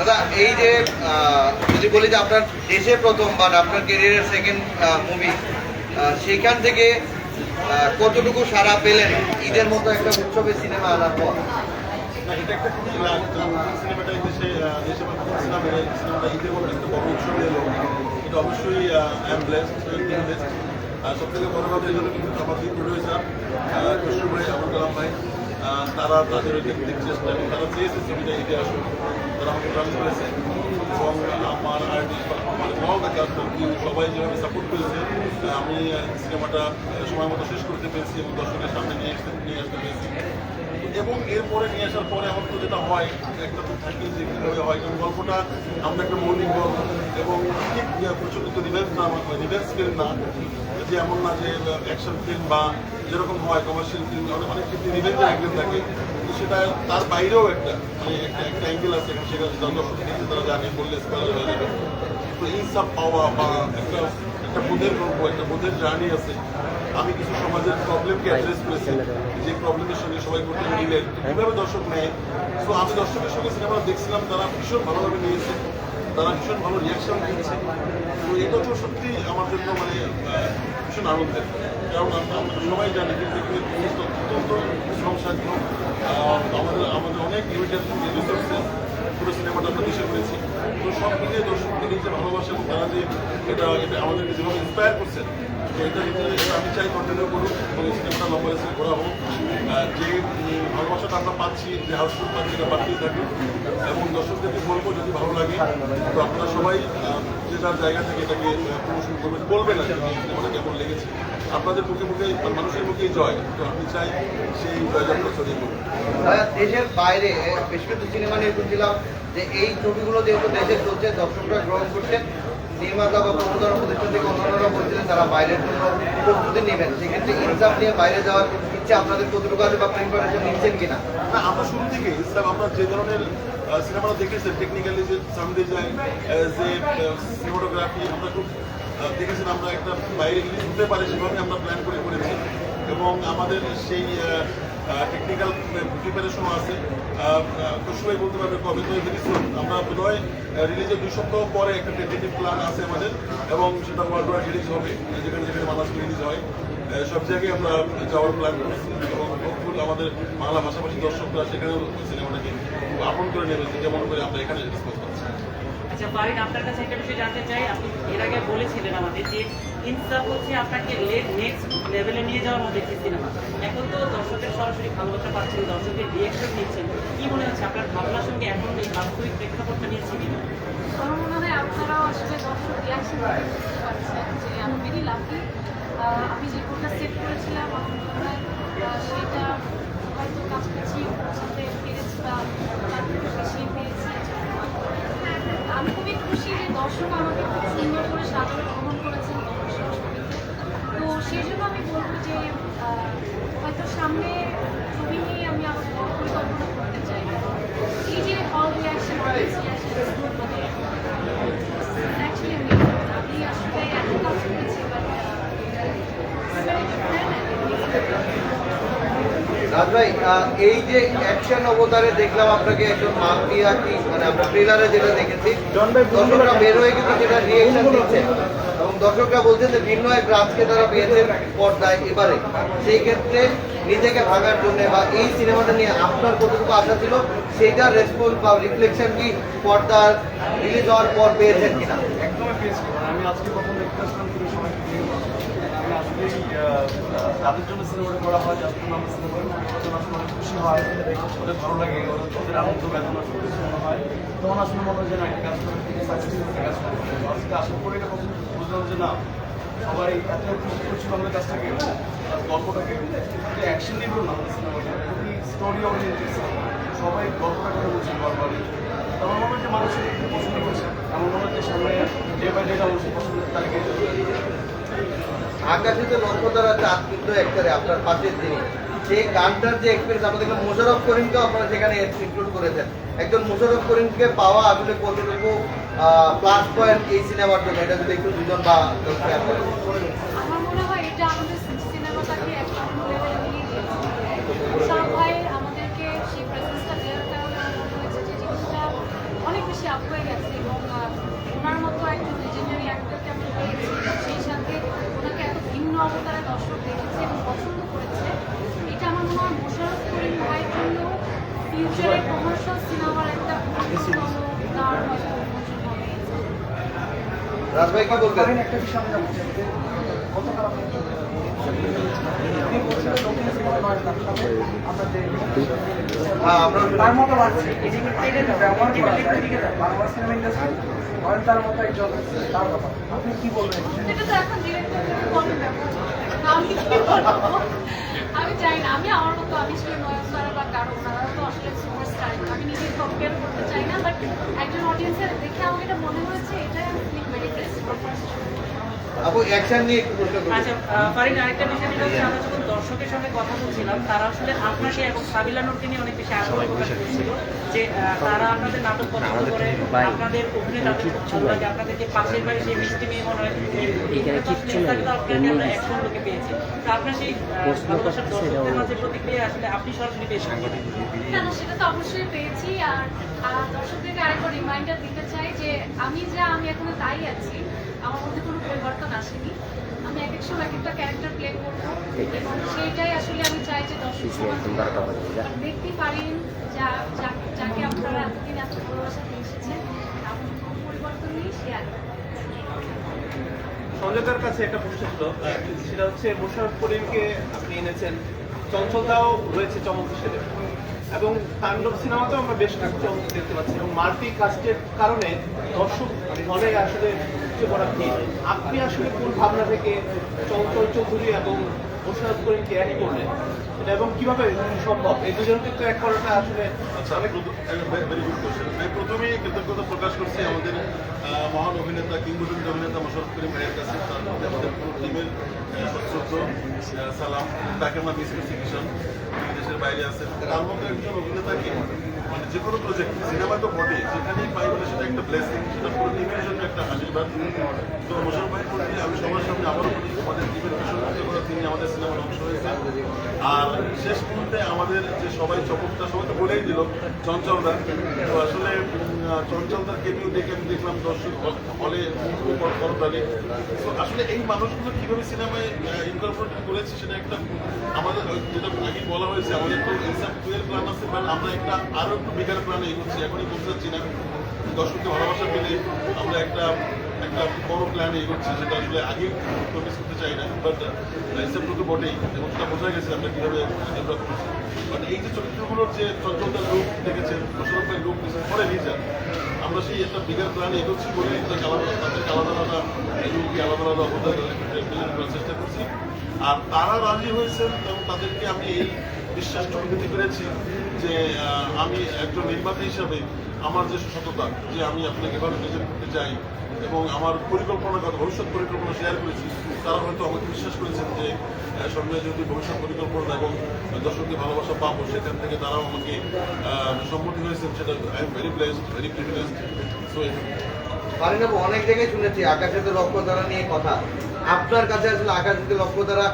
দাদা, এই যে যদি বলি যে আপনার দেশে প্রথমবার আপনার কেরিয়ারের সেকেন্ড মুভি সেইখান থেকে কতটুকু সারা পেলেন ঈদের মতো একটা উৎসবের সিনেমা আনার পর? এটা একটা সিনেমাটা দেশে দেশে বা প্রথম সিনেমা সিনেমাটা অবশ্যই আই আর সব থেকে বড় কথা জন্য কিন্তু আমার দুই প্রডিউসার কৃষ্ণ ভাই আবুল কালাম ভাই। তারা তাদের ওই টেকনিক চেষ্টা এবং তারা চেয়েছে ছবিটা ঈদে আসুক তারা আমাকে ট্রান্স করেছে। এবং আমার আর্টিস্ট দ্য কাস্ট সবাই যেভাবে সাপোর্ট করেছে আমি সিনেমাটা সময় মতো শেষ করতে পেরেছি এবং দর্শকের সামনে নিয়ে আসতে নিয়ে আসতে পেরেছি। এবং এরপরে নিয়ে আসার পরে আমার তো যেটা হয়, একটা তো থাকি যে কীভাবে হয়। কারণ গল্পটা, আমরা একটা মৌলিক গল্প। এবং ঠিক প্রচলিত রিভেন্স না রিভেন্স ফিল্ম না। যে এমন না যে অ্যাকশন ফিল্ম বা যেরকম হয় কমার্শিয়াল ফিল্ম অনেক অনেক ক্ষেত্রে রিভেঞ্জের অ্যাঙ্গেল থাকে। কিন্তু সেটা তার বাইরেও একটা মানে একটা একটা অ্যাঙ্গেল আছে এখানে সেখানে দর্শক দেখতে তারা জানে, বললে স্পয়লার হয়ে যাবে তো ইনসাফ পাওয়া বা একটা একটা বোধের গল্প, একটা বোধের জার্নি আছে। আমি কিছু সমাজের প্রবলেমকে অ্যাড্রেস করেছি, যে প্রবলেমের সঙ্গে সবাই করতে মিলেন কীভাবে দর্শক নেয়। সো আমি দর্শকের সঙ্গে সিনেমা দেখছিলাম, তারা ভীষণ ভালোভাবে নিয়েছে। তারা ভীষণ ভালো রিয়াকশন দিচ্ছে তো এই তো সত্যি আমার জন্য মানে ভীষণ আনন্দের। কারণ আমরা সবাই জানি কিন্তু অত্যন্ত শ্রমসাধ্য আমাদের আমাদের অনেক লিমিটেড রিসোর্সেস পুরো সিনেমাটা আমরা দেশে করেছি। তো সব মিলিয়ে এই যে ভালোবাসা এবং তারা যে এটা এটা আমাদেরকে যেভাবে ইন্সপায়ার করছেন তো এটা আমি চাই কন্টিনিউ করুক এবং সিনেমাটা লম্বা করা হোক। যে ভালোবাসাটা আমরা পাচ্ছি, যে হাউসফুল পাচ্ছি, এটা বাড়তেই থাকে এবং দর্শকদেরকে বলব, যদি ভালো লাগে, তো আপনারা সবাই যে যার জায়গা থেকে এটাকে প্রমোশন করবেন, বলবেন কি সিনেমাটা কেমন লেগেছে। আপনাদের মুখে মুখে মানে মানুষের মুখেই জয়, তো আমি চাই সেই জয়যাত্রা ছড়িয়ে পড়ুন দেশের বাইরে, বেশ কিছু সিনেমা নিয়ে শুনছিলাম যে এই ছবিগুলো যেহেতু দেশে চলছে, দর্শকরা গ্রহণ করছেন নির্মাতা বা প্রযোজনা প্রতিষ্ঠান থেকে অন্যান্যরা বলছিলেন তারা বাইরের জন্য প্রস্তুতি নেবেন, সেক্ষেত্রে ইনসাফ নিয়ে বাইরে যাওয়ার ইচ্ছে আপনাদের কতটুকু আছে বা প্রিপারেশন নিচ্ছেন কিনা? না, আমরা শুরু থেকে ইসলাম আমরা যে ধরনের সিনেমাটা দেখেছি টেকনিক্যালি যে সাউন্ড ডিজাইন যে সিনেমাটোগ্রাফি আমরা খুব দেখেছেন, আমরা একটা বাইরে রিলিজ হতে পারে সেভাবে আমরা প্ল্যান করে করেছি। এবং আমাদের সেই টেকনিক্যাল প্রিপারেশনও আছে। খুশবাই বলতে পারবে কবে তো ভেরি সুন আমরা বোধহয় রিলিজের দুই সপ্তাহ পরে একটা টেন্টেটিভ প্ল্যান আছে আমাদের, এবং সেটা ওয়ার্ল্ড ওয়াইড রিলিজ হবে। যেখানে যেখানে বাংলাদেশ রিলিজ হয়। সব জায়গায় আমরা যাওয়ার প্ল্যান করছি, এবং আমাদের বাংলা ভাষাভাষী দর্শকরা সেখানেও সিনেমাটাকে আপন করে নেবে যেমন করে আমরা এখানে রেসপন্স পাচ্ছি আচ্ছা ফারিন, আপনার কাছে একটা বিষয় জানতে চাই। আপনি এর আগে বলেছিলেন আমাদের যে ইনসাফ হচ্ছে আপনাকে নেক্সট লেভেলে নিয়ে যাওয়ার মধ্যে একটি সিনেমা এখন তো দর্শকের সরাসরি ভালোবাসা পাচ্ছেন, দর্শকের রিয়েকশন নিচ্ছেন। কি মনে হচ্ছে, আপনার ভাবনার সঙ্গে এখন এই বাস্তবিক প্রেক্ষাপটটা নিয়েছি কিনা আমার মনে হয় আপনারাও আসলে দর্শক রিয়াকশন যে আমি ভেরি আমি যে কোনটা সেট করেছিলাম আমার মনে হয় সেটা হয়তো কাছাকাছি পৌঁছাতে পেরেছি বা তার থেকে পেয়েছি আমি খুবই খুশি যে দর্শক আমাকে খুব সুন্দর করে সাদরে গ্রহণ করেছেন দর্শক ছবিতে তো সেই জন্য আমি বলব যে হয়তো সামনে ছবি নিয়ে আমি আমার পরিকল্পনা করতে চাই। এই যে হল রিয়াকশন মানে আমি আসলে এত কাজ করেছি বাট ভাই এই যে অ্যাকশন অবতারে দেখলাম আপনাকে একজন মাফিয়া কি মানে আমরা ট্রেলারে যেটা দেখেছি দর্শকরা বের হয়ে কিন্তু যেটা রিয়েকশন দিচ্ছে। এবং দর্শকরা বলছেন যে এক রাজকে তারা পেয়েছেন পর্দায় এবারে। সেই ক্ষেত্রে নিজেকে ভাগার জন্য বা এই সিনেমাটা নিয়ে আপনার কতটুকু আশা ছিল, সেইটার রেসপন্স বা রিফ্লেকশন কি পর্দার রিলিজ হওয়ার পর পেয়েছেন কিনা? একদমই আমি আজকে তাদের জন্য সিনেমাটা করা হয়, যার জন্য আমরা সিনেমা করার জন্য আসলে খুশি হয়। ওদের ভালো লাগে, ওদের আনন্দ বেদনা হয়। তখন আসলে মনে হয় যে না কাজ করে কাজ হবে আজকে পরে এটা বুঝলাম যে না সবাই এত করছিল আমাদের কাজটাকে গল্পটাকে। অ্যাকশন নিব না স্টোরি ওরিয়েন্টেড সবাই গল্পটা বলছে বারবার আমার মনে হয় যে মানুষ পছন্দ করছে। আমার মনে যে সামনে ডে বাই ডে মানুষ পছন্দ তালিকায় চলে যাবে। আকাশিতে নক্ষত্রা চাঁদ কিন্তু একটারে আপনার পাশের তিনি। সেই গানটার যে এক্সপিরিয়েন্স আমরা দেখলাম মোশারফ করিমকেও আপনারা সেখানে ইনক্লুড করেছেন। একজন মোশারফ করিমকে পাওয়া আসলে কতটুকু প্লাস পয়েন্ট এই সিনেমার জন্য? এটা যদি একটু দুজন বা আমাদেরকে সেই অনেক বেশি লাভ হয়ে গেছে এবং ওনার মতো একজন অ্যাক্টরকে আমি পেয়েছি সেই সাথে ওনাকে এত ভিন্ন অবতারে দর্শক দেখেছে এবং পছন্দ করেছে এটা আমার মনে হয় মোশারফ করিম ভাইয়ের জন্য ফিউচারে কমার্শিয়াল সিনেমার একটা কি বলবেন? একটা বিষয় তার আমরা হ্যাঁ তার মতো লাগছে ব্যবহার করা বাংলা সিনেমা ইন্ডাস্ট্রি নয়নতার মতো একজন তার কথা আপনি কি বলবেন? চাই না। আমি আমার মতো, আমি ছিল নয়নতারা বা কারও, ওনারা তো আসলে সুপারস্টার আমি নিজে কম্পেয়ার করতে চাই না বাট একজন অডিয়েন্সের দেখে আমার এটা মনে হয়েছে, এটাই আমি বেস্ট আপু অ্যাকশন নিয়ে একটু প্রশ্ন করি আচ্ছা ফারিন আরেকটা বিষয় যেটা হচ্ছে আমরা যখন দর্শকের সঙ্গে কথা বলছিলাম তারা আসলে আপনাকে এবং সাবিলা নুরকে নিয়ে অনেক বেশি আগ্রহ প্রকাশ করছিল যে তারা আপনাদের নাটক পছন্দ করে আপনাদের অভিনয় খুব ভালো লাগে আপনাদেরকে পাশের বাড়ি সেই মিষ্টি মেয়ে মনে হয় আপনাকে আমরা একশো লোকে পেয়েছি। তো আপনার সেই ভালোবাসার দর্শকদের মাঝে প্রতিক্রিয়া আসলে আপনি সরাসরি পেয়েছেন না না সেটা তো অবশ্যই পেয়েছি। আর আর দর্শকদেরকে আরেকবার রিমাইন্ডার দিতে চাই যে আমি যা আমি এখনও তাই আছি। আমার মধ্যে কোনো পরিবর্তন আসেনি আমি এক এক সময় এক একটা ক্যারেক্টার প্লে করব আসলে আমি চাই যে দর্শক দেখতে পারেন যা যা- যাকে আপনারা এতদিন এত ভালোবাসা দিয়ে এসেছেন পরিবর্তন নেই সে সঞ্জয়দার কাছে একটা প্রশ্ন ছিল সেটা হচ্ছে মোশারফ করিমকে আপনি এনেছেন চঞ্চলতাও রয়েছে চমক হিসেবে। এবং তাণ্ডব সিনেমাতেও আমরা বেশ কিছু চমক দেখতে পাচ্ছি এবং মাল্টি কাস্টের কারণে দর্শক আসলে উঠে পড়া ভিড়। আপনি আসলে কোন ভাবনা থেকে চঞ্চল চৌধুরী এবং মোশারফ করিমকে এক করলেন এটা এবং কীভাবে সম্ভব? এই দুজনকে তো এক করাটা আসলে আচ্ছা ভেরি গুড প্রথমেই কৃতজ্ঞতা প্রকাশ করছি আমাদের মহান অভিনেতা কিংবদন্তি অভিনেতা মোশারফ করিম ভাইয়ের কাছে। তার আমাদের পুরো টিমের সশ্রদ্ধ সালাম। তাকে আমরা মিস করছি ভীষণ দেশের বাইরে আছেন। তার মতো একজন অভিনেতাকে মানে যে কোনো প্রজেক্ট সিনেমা তো বটে যেখানেই পাই বলে সেটা একটা ব্লেসিং সেটা পুরো টিমের জন্য একটা আশীর্বাদ। তো মোশারফ ভাই প্রতি আমি সবার সামনে আবারও বলি আমাদের টিমের প্রশংসা করে তিনি আমাদের সিনেমার অংশ হয়েছেন আর শেষ মুহূর্তে আমাদের যে সবাই চমকটা সবাই তো বলেই দিল চঞ্চলদা। তো আসলে চঞ্চলদার কেমিও দেখে আমি দেখলাম দর্শক হলে করতালি তো আসলে এই মানুষগুলো কীভাবে সিনেমায় ইনকর্পোরেট করেছে সেটা একটা আমাদের যেটা আগে বলা হয়েছে, আমাদের তো ইনসাম টুয়েলভ প্ল্যান আছে বাট আমরা একটা আরও একটু বিগার প্ল্যানে এগোচ্ছি। এখনই বলতে চাচ্ছি না। দর্শককে ভালোবাসা পেলে আমরা একটা একটা বড় প্ল্যান এগোচ্ছি, যেটা আসলে আগে প্রমিস করতে চাই না। বাট রিসেপ্ট তো বটেই, এবং সেটা বোঝা গেছে আমরা কীভাবে ডেভেলপ করছি। বাট এই যে যে দেখেছেন আমরা সেই একটা প্ল্যান এগোচ্ছি বলে তাদেরকে আলাদা আলাদা অবদান করার চেষ্টা করছি। আর তারা রাজি হয়েছেন এবং তাদেরকে আমি এই বিশ্বাসটুকু দিতে পেরেছি যে আমি একজন নির্মাতা হিসাবে আমার যে সততা, যে আমি আপনাকে এভাবে প্রেজেন্ট করতে চাই এবং আমার পরিকল্পনার কথা ভবিষ্যৎ পরিকল্পনা শেয়ার করেছি। তারা হয়তো আমাকে বিশ্বাস করেছেন যে সঙ্গে যদি ভবিষ্যৎ পরিকল্পনা এবং দর্শককে ভালোবাসা পাবো সেখান থেকে তারাও আমাকে সম্মতি হয়েছেন সেটা I am very placed very privileged so আপু অনেক জায়গায় শুনেছি আকাশের লক্ষ্য তারা নিয়ে কথা। আপনার কাছে আসলে আকাশের লক্ষ্য তারা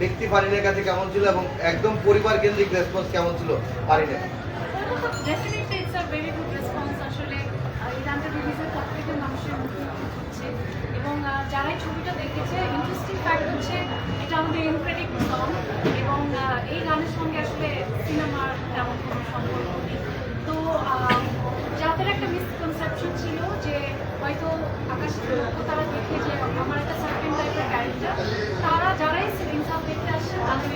ব্যক্তি ফারিনের কাছে কেমন ছিল এবং একদম পরিবার কেন্দ্রিক রেসপন্স কেমন ছিল ফারিনের definitely it's a very good response আসলে এই রিলিজের থেকে মানুষের মুখে হচ্ছে। এবং আহ, যারা এই ছবিটা দেখেছে ইন্টারেস্টিং ফ্যাক্ট হচ্ছে এটা আমাদের ইনক্রেডিবল সং এবং এই গানের সঙ্গে আসলে সিনেমার তেমন কোনো সম্পর্ক নেই। তো যাদের একটা মিসকনসেপশন ছিল যে হয়তো আকাশ তারা দেখে যে আমার একটা সার্টেন টাইপের ক্যারেক্টার তারা যারাই ইনসাফ দেখতে আসছে তাদের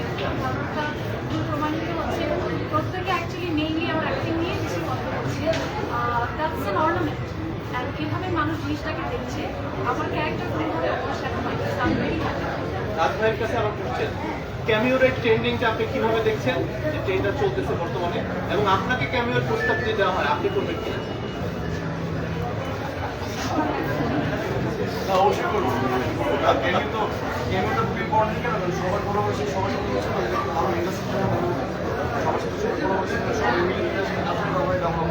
ভুল প্রমাণিত হচ্ছে। প্রত্যেকে অ্যাকচুয়ালি মেইনলি আমার অ্যাক্টিং নিয়ে বেশি কথা বলছে। দ্যাটস অ্যান অর্নামেন্ট অ্যান্ড কীভাবে মানুষ জিনিসটাকে দেখছে আমার ক্যারেক্টার কোনোভাবে অবসাদন হয় আমি ভেরি হ্যাপি কাছে আমার কোশ্চেন ক্যামিওর এই ট্রেন্ডিংটা আপনি কীভাবে দেখছেন? যে ট্রেন্ডটা চলতেছে বর্তমানে এবং আপনাকে ক্যামিওর প্রস্তাব দিয়ে দেওয়া হয়? আপনি করবেন কিনা? না, অবশ্যই করব। তো গেমিংটা খুবই ইম্পর্টেন্ট কেন? কারণ সবার পরামর্শ সবার সাথে ইন্ডাস্ট্রি সবার সাথে সবার পরামর্শ সবাই মিলে আসলে আমরা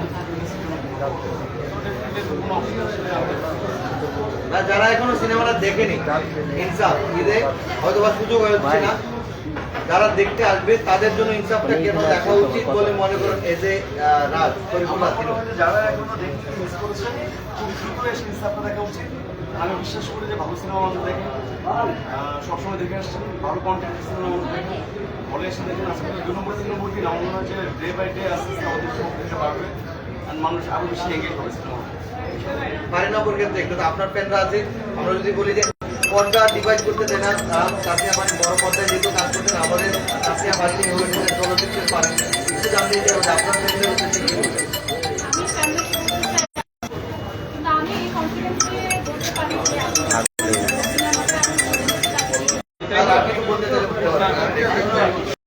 না যারা এখনও সিনেমাটা দেখেনি ইনসাফ ঈদে হয়তো বা সুযোগ হচ্ছে না। যারা দেখতে আসবে তাদের জন্য ইনসাফটা কেন দেখা উচিত বলে মনে করেন এজ এ রাজ যারা এখনও দেখতে মিস করেছে খুব দ্রুত এসে ইনসাফটা দেখা উচিত। আমি বিশ্বাস করি যে ভালো সিনেমা মানুষ আহ, সবসময় দেখে আসছেন ভালো কন্টেন্ট সিনেমা মানুষ দেখেন। হলে এসে দেখেন আজকে দু নম্বর তিন নম্বর দিন আমার মনে যে ডে বাই ডে আস্তে আস্তে আমাদের পারবে আর মানুষ আরও বেশি এগিয়ে হবে সিনেমা মারিনগর ক্ষেত্রে একটু আপনার ফ্যানরা আছে, আমরা যদি বলি যে পর্দা ডিভাইড করতে দেয় না কাছে আমার বড় পর্দায় যেহেতু কাজ করতেন আমাদের কাছে আমার চলচ্চিত্রের পারে জানতে আপনার ফ্যানদের উদ্দেশ্যে?